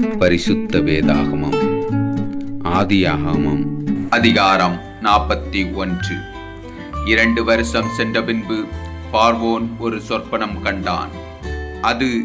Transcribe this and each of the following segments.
பரிசுத்த வேதாகமம். ஆதியாகமம். அதிகாரம் நாற்பத்தி ஒன்று. இரண்டு வருஷம் சென்ற பின்பு பார்வோன் ஒரு சொற்பனம் கண்டான். அது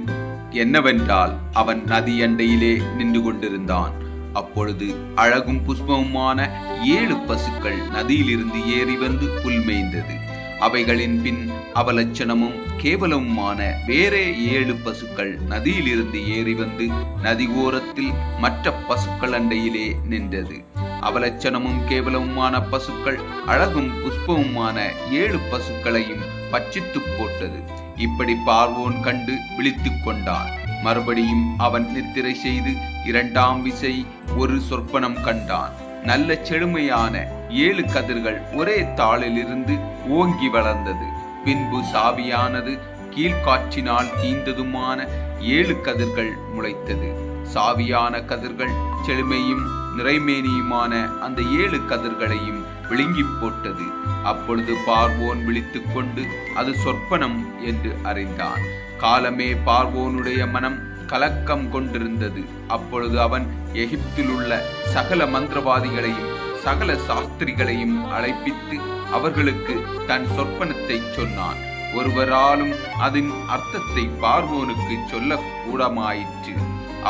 என்னவென்றால் அவன் நதியண்டையிலே நின்று கொண்டிருந்தான். அப்பொழுது அழகும் புஷ்பமுமான ஏழு பசுக்கள் நதியிலிருந்து ஏறி வந்து புல்மேய்ந்தது அவைகளின் பின் அவலட்சணமும் கேவலமுமான வேறே ஏழு பசுக்கள் நதியிலிருந்து ஏறி வந்து நதி ஓரத்தில் மற்ற பசுக்கள் அண்டையிலே நின்றது. அவலட்சணமும் கேவலமுமான பசுக்கள் அழகும் புஷ்பமுமான ஏழு பசுக்களையும் பச்சித்து போட்டது. இப்படி பார்வோன் கண்டு விழித்து கொண்டான். மறுபடியும் அவன் நித்திரை செய்து இரண்டாம் விசை ஒரு சொற்பனம் கண்டான். நல்ல செழுமையான ஏழு கதிர்கள் ஒரே தாளிலிருந்து ஓங்கி வளர்ந்தது. பின்பு சாவியானது கீழ்காற்றினால் தீந்ததுமான ஏழு கதிர்கள் முளைத்தது. சாவியான கதிர்கள் செழுமையும் நிறைமேனியுமான அந்த ஏழு கதிர்களையும் விழுங்கி போட்டது. அப்பொழுது பார்வோன் விழித்து கொண்டு அது சொற்பனம் என்று அறிந்தான். காலமே பார்வோனுடைய மனம் கலக்கம் கொண்டிருந்தது. அப்பொழுது அவன் எகிப்தில் உள்ள சகல மந்திரவாதிகளையும் சகல சாஸ்திரிகளையும் அழைப்பித்து அவர்களுக்கு தன் சொற்பனத்தை சொன்னான். ஒருவராலும் அதன் அர்த்தத்தை பார்வோனுக்கு சொல்ல கூடமாயிற்று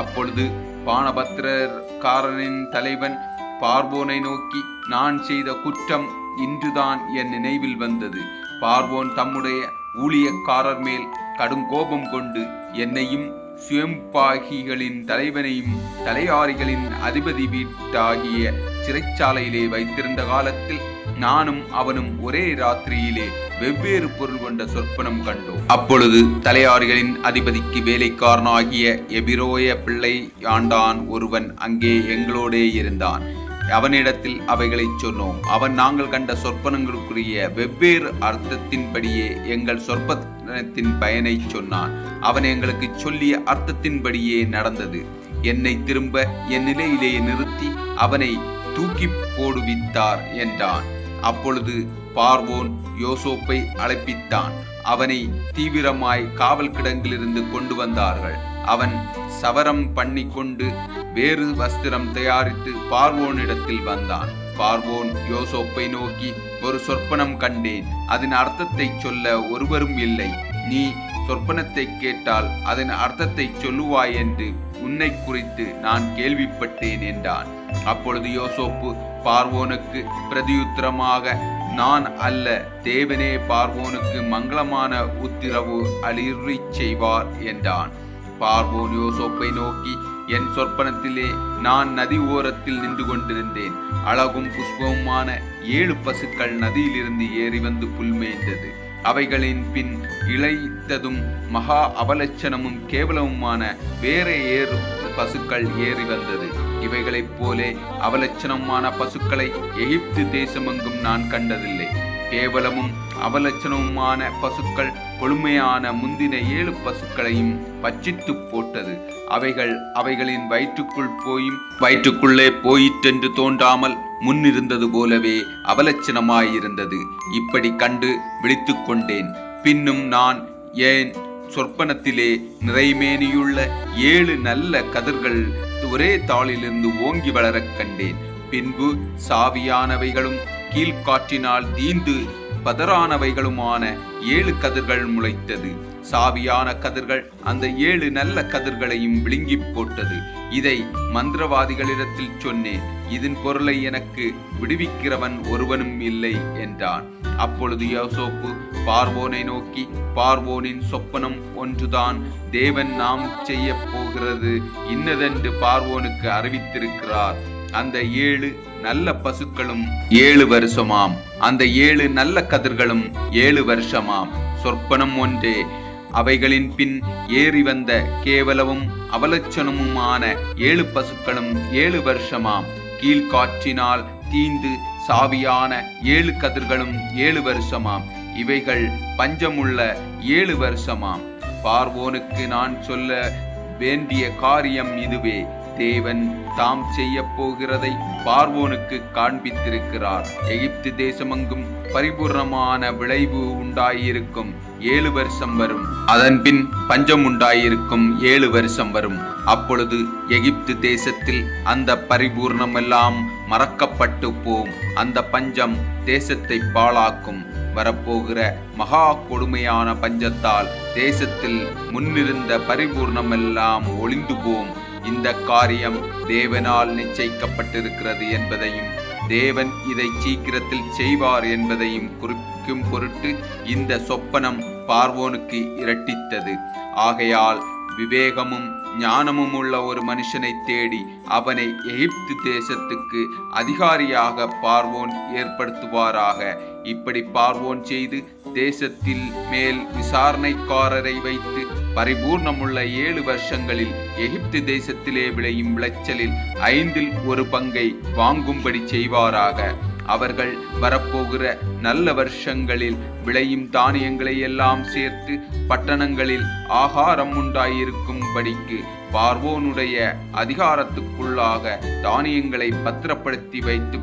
அப்பொழுது பானபத்திரக்காரனின் தலைவன் பார்வோனை நோக்கி நான் செய்த குற்றம் இன்றுதான் என் நினைவில் வந்தது. பார்வோன் தம்முடைய ஊழியக்காரர் மேல் கடும் கோபம் கொண்டு என்னையும் சுயம்பாகிகளின் தலைவனையும் தலையாரிகளின் அதிபதி வீட்டாகிய சிறைச்சாலையிலே வைத்திருந்த காலத்தில் நானும் அவனும் ஒரே ராத்திரியிலே வெவ்வேறு பொருள் கொண்ட சொற்பனம் கண்டோம். அப்பொழுது தலையாரிகளின் அதிபதிக்கு வேலைக்காரனாகிய எபிரோய பிள்ளை யாண்டான் ஒருவன் அங்கே எங்களோடே இருந்தான். அவனிடத்தில் அவைகளை சொன்னோம். அவன் நாங்கள் கண்ட சொற்பனங்களுக்குரிய வெவ்வேறு அர்த்தத்தின்படியே எங்கள் சொற்பனத்தின் பயனை சொன்னான். அவன் எங்களுக்கு சொல்லிய அர்த்தத்தின்படியே நடந்தது. என்னை திரும்ப என் நிலையிலேயே நிறுத்தி அவனை தூக்கி போடுவித்தார் என்றான். அப்பொழுது பார்வோன் யோசோப்பை அழைப்பித்தான். அவனை தீவிரமாய் காவல் கிடங்கிலிருந்து கொண்டு வந்தார்கள். அவன் சவரம் பண்ணி கொண்டு வேறு வஸ்திரம் தயாரித்து பார்வோனிடத்தில் வந்தான். பார்வோன் யோசோப்பை நோக்கி ஒரு சொற்பனம் கண்டேன். அதன் அர்த்தத்தை சொல்ல ஒருவரும் இல்லை. நீ சொற்பனத்தை கேட்டால் அதன் அர்த்தத்தை சொல்லுவாய் என்று உன்னை குறித்து நான் கேள்விப்பட்டேன் என்றான். அப்பொழுது யோசோப்பு பார்வோனுக்கு பிரதியுத்தரமாக நான் அல்ல தேவனே பார்வோனுக்கு மங்களமான உத்திரவு அளிர்றிச் செய்வார் என்றான். பார்வோன் யோசோப்பை நோக்கி என் சொற்பனத்திலே நான் நதி ஓரத்தில் நின்று கொண்டிருந்தேன். அழகும் புஷ்பவுமான ஏழு பசுக்கள் நதியிலிருந்து ஏறி வந்து புல்மேய்ந்தது அவைகளின் பின் இழைத்ததும் மகா அவலட்சணமும் கேவலமுமான வேற ஏறு பசுக்கள் ஏறி வந்தது. இவைகளைப் போலே அவலட்சணமான பசுக்களை எகிப்து தேசமெங்கும் நான் கண்டதில்லை. கேவலமும் அவலட்சணமுமான பசுக்கள் கொழுமையான முந்தின ஏழு பசுக்களையும் பச்சித்து போட்டது. அவைகள் அவைகளின் வயிற்றுக்குள் போயும் வயிற்றுக்குள்ளே போயிற்றென்று தோன்றாமல் முன்னிருந்தது போலவே அவலட்சணமாயிருந்தது. இப்படி கண்டு விழித்து கொண்டேன். பின்னும் நான் ஏன் சொற்பனத்திலே நிறைமேனியுள்ள ஏழு நல்ல கதிர்கள் ஒரே தாளிலிருந்து ஓங்கி வளரக் கண்டேன். பின்பு சாவியானவைகளும் கீழ்காற்றினால் தீந்து பதறானவைகளுமான ஏழு கதிர்கள் முளைத்தது. சாவியான கதிர்கள் அந்த ஏழு நல்ல கதிர்களையும் விழுங்கி போட்டது. இதை மந்திரவாதிகளிடத்தில் சொன்னேன். இதன் பொருளை எனக்கு விடுவிக்கிறவன் ஒருவனும் இல்லை என்றான். அப்பொழுது யோசோப்பு பார்வோனை நோக்கி பார்வோனின் சொப்பனம் ஒன்றுதான். தேவன் நாம் செய்ய போகிறது. இன்னதென்று பார்வோனுக்கு அறிவித்திருக்கிறார். அந்த ஏழு நல்ல பசுக்களும் ஏழு வருஷமாம். அந்த ஏழு நல்ல கதிர்களும் ஏழு வருஷமாம். சொற்பனம் ஒன்றே. அவைகளின் பின் ஏறி வந்த கேவலமும் அவலட்சணமுமான ஏழு பசுக்களும் ஏழு வருஷமாம். கீழ்காற்றினால் தீந்து சாவியான ஏழு கதிர்களும் ஏழு வருஷமாம். இவைகள் பஞ்சமுள்ள ஏழு வருஷமாம். பார்வோனுக்கு நான் சொல்ல வேண்டிய காரியம் இதுவே. தேவன் தாம் செய்ய போகிறதை பார்வோனுக்கு காண்பித்திருக்கிறார். எகிப்து தேசமெங்கும் பரிபூர்ணமான விளைவு உண்டாயிருக்கும். ஏழு வருஷம் வரும். அதன் பின் பஞ்சம் உண்டாயிருக்கும். ஏழு வருஷம் வரும். அப்பொழுது எகிப்து தேசத்தில் அந்த பரிபூர்ணமெல்லாம் மறக்கப்பட்டு போம் அந்த பஞ்சம் தேசத்தை பாழாக்கும். வரப்போகிற மகா கொடுமையான பஞ்சத்தால் தேசத்தில் முன்னிருந்த பரிபூர்ணமெல்லாம் ஒளிந்து போம் இந்த காரியம் தேவனால் நிச்சயிக்கப்பட்டிருக்கிறது என்பதையும் தேவன் இதை சீக்கிரத்தில் செய்வார் என்பதையும் குறிக்கும் பொருட்டு இந்த சொப்பனம் பார்வோனுக்கு இரட்டித்தது. ஆகையால் விவேகமும் ஞானமும் உள்ள ஒரு மனுஷனை தேடி அவனை எகிப்து தேசத்துக்கு அதிகாரியாக பார்வோன் ஏற்படுத்துவாராக. இப்படி பார்வோன் செய்து தேசத்தில் மேல் விசாரணைக்காரரை வைத்து பரிபூர்ணமுள்ள ஏழு வருஷங்களில் எகிப்து தேசத்திலே விளையும் விளைச்சலில் ஐந்தில் ஒரு பங்கை வாங்கும்படி செய்வாராக. அவர்கள் வரப்போகிற நல்ல வருஷங்களில் விளையும் தானியங்களை எல்லாம் சேர்த்து பட்டணங்களில் ஆகாரம் உண்டாயிருக்கும்படிக்கு பார்வோனுடைய அதிகாரத்துக்குள்ளாக தானியங்களை பத்திரப்படுத்தி வைத்து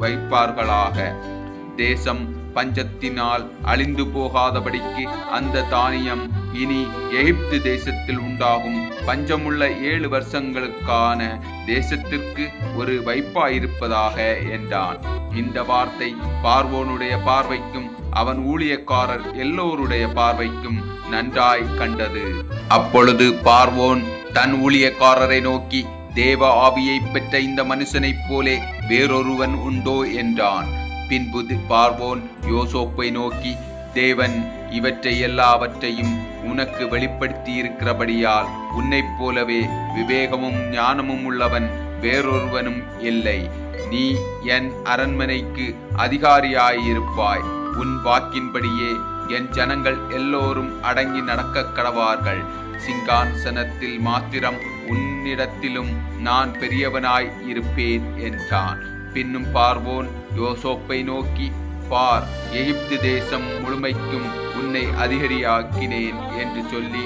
வைப்பார்களாக. தேசம் பஞ்சத்தினால் அழிந்து போகாதபடிக்கு அந்த தானியம் இனி எகிப்து தேசத்தில் உண்டாகும். பஞ்சமுள்ள ஏழு வருஷங்களுக்கான தேசத்திற்கு ஒரு வைப்பாயிருப்பதாக என்றான். இந்த வார்த்தை பார்வோனுடைய பார்வைக்கும் அவன் ஊழியக்காரர் எல்லோருடைய பார்வைக்கும் நன்றாய் கண்டது. அப்பொழுது பார்வோன் தன் ஊழியக்காரரை நோக்கி தேவ ஆவியை பெற்ற இந்த மனுஷனைப் போலே வேறொருவன் உண்டோ? என்றான். பின்பு பார்வோன் யோசோப்பை நோக்கி தேவன் இவற்றை எல்லாவற்றையும் உனக்கு வெளிப்படுத்தி இருக்கிறபடியால் உன்னைப் போலவே விவேகமும் ஞானமும் உள்ளவன் வேறொருவனும் இல்லை. நீ என் அரண்மனைக்கு அதிகாரியாயிருப்பாய். உன் வாக்கின்படியே என் ஜனங்கள் எல்லோரும் அடங்கி நடக்க கடவார்கள். சிங்காசனத்தில் மாத்திரம் உன்னிடத்திலும் நான் பெரியவனாய் இருப்பேன் என்றான். பின்னும் பார்வோன் யோசோப்பை நோக்கி பார் எகிப்து தேசம் முழுமைக்கும் உன்னை அதிகரியாக்கினேன் என்று சொல்லி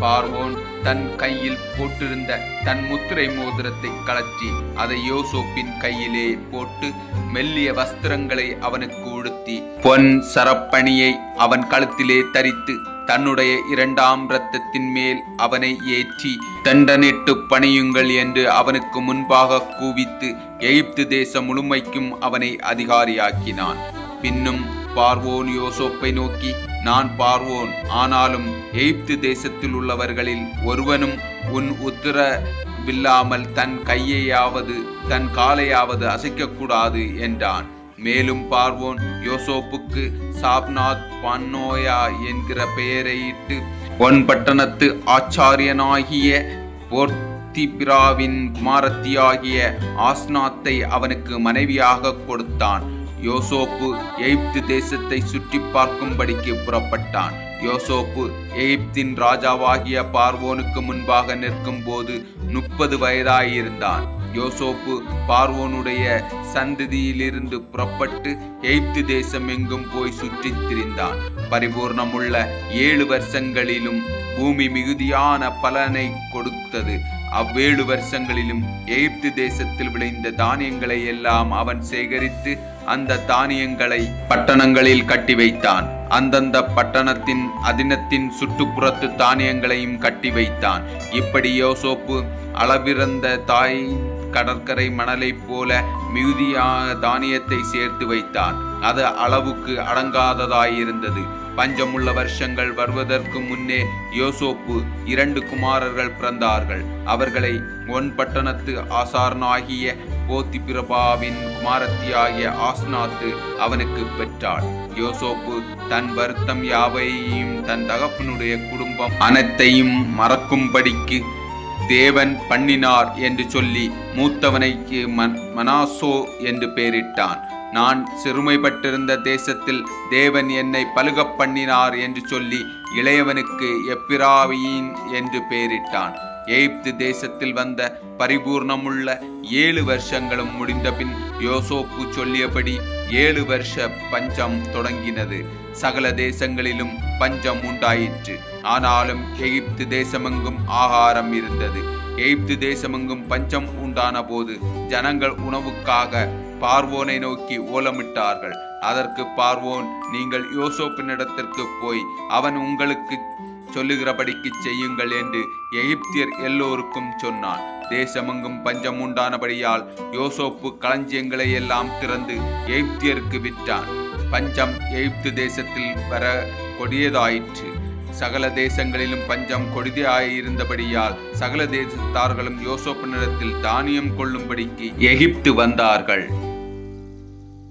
பார்வோன் தன் கையில் போட்டிருந்த தன் முத்திரை மோதிரத்தை கலற்றி அதை யோசோப்பின் கையிலே போட்டு மெல்லிய வஸ்திரங்களை அவனுக்கு உடுத்தி பொன் சரப்பணியை அவன் கழுத்திலே தரித்து தன்னுடைய இரண்டாம் இரத்தத்தின் மேல் அவனை ஏற்றி தண்டனிட்டு பணியுங்கள் என்று அவனுக்கு முன்பாக கூவித்து எகிப்து தேசம் முழுமைக்கும் அவனை அதிகாரியாக்கினான். பின்னும் பார்வோன் யோசோப்பை நோக்கி நான் பார்வோன் ஆனாலும் எகிப்து தேசத்தில் உள்ளவர்களில் ஒருவனும் உன் உத்தரவில்லாமல் தன் கையையாவது தன் காலையாவது அசைக்கக்கூடாது என்றான். மேலும் பார்வோன் யோசோப்புக்கு சாப்நாத் பன்னோயா என்கிற பெயரையிட்டு ஒன் பட்டணத்து ஆச்சாரியனாகிய போர்த்திபிராவின் குமாரத்தியாகிய ஆஸ்நாத்தை அவனுக்கு மனைவியாக கொடுத்தான். யோசோப்பு எகிப்து தேசத்தை சுற்றி பார்க்கும்படிக்கு புறப்பட்டான். யோசோப்பு எகிப்தின் ராஜாவாகிய பார்வோனுக்கு முன்பாக நிற்கும் போது முப்பது வயதாயிருந்தான். யோசோப்பு பார்வோனுடைய சந்ததியிலிருந்து புறப்பட்டு எகிப்து தேசம் எங்கும் போய் சுற்றித் திரிந்தான். பரிபூர்ணமுள்ள ஏழு வருஷங்களிலும் பூமி மிகுதியான பலனை கொடுத்தது. அவ்வேழு வருஷங்களிலும் எகிப்து தேசத்தில் விளைந்த தானியங்களை எல்லாம் அவன் சேகரித்து அந்த தானியங்களை பட்டணங்களில் கட்டி வைத்தான். அந்தந்த பட்டணத்தின் அதினத்தின் சுற்றுப்புறத்து தானியங்களையும் கட்டி வைத்தான். இப்படி யோசோப்பு அளவிறந்த தாய் கடற்கரை மணலைப் போல மிகுதியாக தானியத்தை சேர்த்து வைத்தான். அது அளவுக்கு அடங்காததாயிருந்தது. பஞ்சமுள்ள வருஷங்கள் வருவதற்கு முன்னே யோசோப்பு இரண்டு குமாரர்கள் பிறந்தார்கள். அவர்களை ஒன் பட்டணத்து ஆசாரனாகிய போத்திபிரபாவின் குமாரத்தியாகிய ஆஸ்நாத்து அவனுக்கு பெற்றாள். யோசோப்பு தன் வருத்தம் யாவையும் தன் தகப்பனுடைய குடும்பம் அனைத்தையும் மறக்கும்படிக்கு தேவன் பண்ணினார் என்று சொல்லி மூத்தவனைக்கு மன் மனாசோ என்று பெயரிட்டான். நான் சிறுமைப்பட்டிருந்த தேசத்தில் தேவன் என்னை பழுக பண்ணினார் என்று சொல்லி இளையவனுக்கு எப்பிராவியின் என்று பெயரிட்டான். எகிப்து தேசத்தில் வந்த பரிபூர்ணமுள்ள ஏழு வருஷங்களும் முடிந்தபின் யோசோப்பு சொல்லியபடி ஏழு வருஷ பஞ்சம் தொடங்கினது. சகல தேசங்களிலும் பஞ்சம் உண்டாயிற்று. ஆனாலும் எகிப்து தேசமெங்கும் ஆகாரம் இருந்தது. எகிப்து தேசமெங்கும் பஞ்சம் உண்டான போது ஜனங்கள் உணவுக்காக பார்வோனை நோக்கி ஓலமிட்டார்கள். அதற்கு பார்வோன் நீங்கள் யோசோப்பினிடத்திற்கு போய் அவன் உங்களுக்கு சொல்லுகிறபடிக்கு செய்யுங்கள் என்று எகிப்தியர் எல்லோருக்கும் சொன்னான். தேசமெங்கும் பஞ்சம் உண்டானபடியால் யோசோப்பு களஞ்சியங்களை எல்லாம் திறந்து எகிப்தியருக்கு விற்றான். பஞ்சம் எகிப்து தேசத்தில் வர கொடியதாயிற்று. சகல தேசங்களிலும் பஞ்சம் கொடிதாயிருந்தபடியால் சகல தேசத்தார்களும் யோசோப்பு நிலத்தில் தானியம் கொள்ளும்படிக்கு எகிப்து வந்தார்கள்.